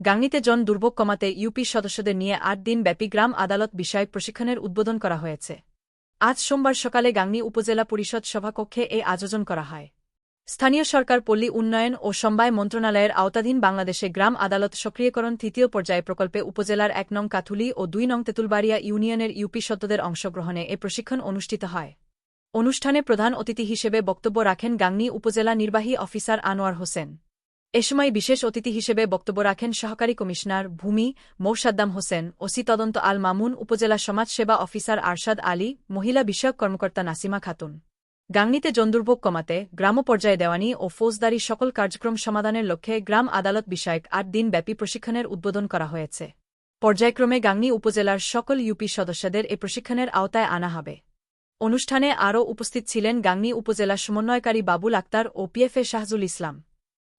গাংনীতে জন দুর্ভোগ কমাতে ইউপি সদস্যদের নিয়ে আট দিন ব্যাপী গ্রাম আদালত বিষয়ক প্রশিক্ষণের উদ্বোধন করা হয়েছে। আজ সোমবার সকালে গাংনী উপজেলা পরিষদ সভাকক্ষে এই আয়োজন করা হয়। স্থানীয় সরকার, পল্লী উন্নয়ন ও সমবায় মন্ত্রণালয়ের আওতাধীন বাংলাদেশে গ্রাম আদালত সক্রিয়করণ তৃতীয় পর্যায়ে প্রকল্পে উপজেলার এক নং কাথুলি ও দুই নং তেঁতুলবাড়িয়া ইউনিয়নের ইউপি সদ্যদের অংশগ্রহণে এ প্রশিক্ষণ অনুষ্ঠিত হয়। অনুষ্ঠানে প্রধান অতিথি হিসেবে বক্তব্য রাখেন গাংনী উপজেলা নির্বাহী অফিসার আনোয়ার হোসেন। এ সময় বিশেষ অতিথি হিসেবে বক্তব্য রাখেন সহকারী কমিশনার ভূমি মৌসাদ্দাম হোসেন, ওসি তদন্ত আল মামুন, উপজেলা সমাজসেবা অফিসার আরশাদ আলী, মহিলা বিষয়ক কর্মকর্তা নাসিমা খাতুন। গাংনীতে জন্দুর্ভোগ কমাতে, গ্রাম পর্যায়ে দেওয়ানি ও ফৌজদারি সকল কার্যক্রম সমাধানের লক্ষ্যে গ্রাম আদালত বিষয়ক আট দিন ব্যাপী প্রশিক্ষণের উদ্বোধন করা হয়েছে। পর্যায়ক্রমে গাংনী উপজেলার সকল ইউপি সদস্যদের এ প্রশিক্ষণের আওতায় আনা হবে। অনুষ্ঠানে আরও উপস্থিত ছিলেন গাংনী উপজেলা সমন্বয়কারী বাবুল আক্তার ও পিএফএ শাহজুল ইসলাম।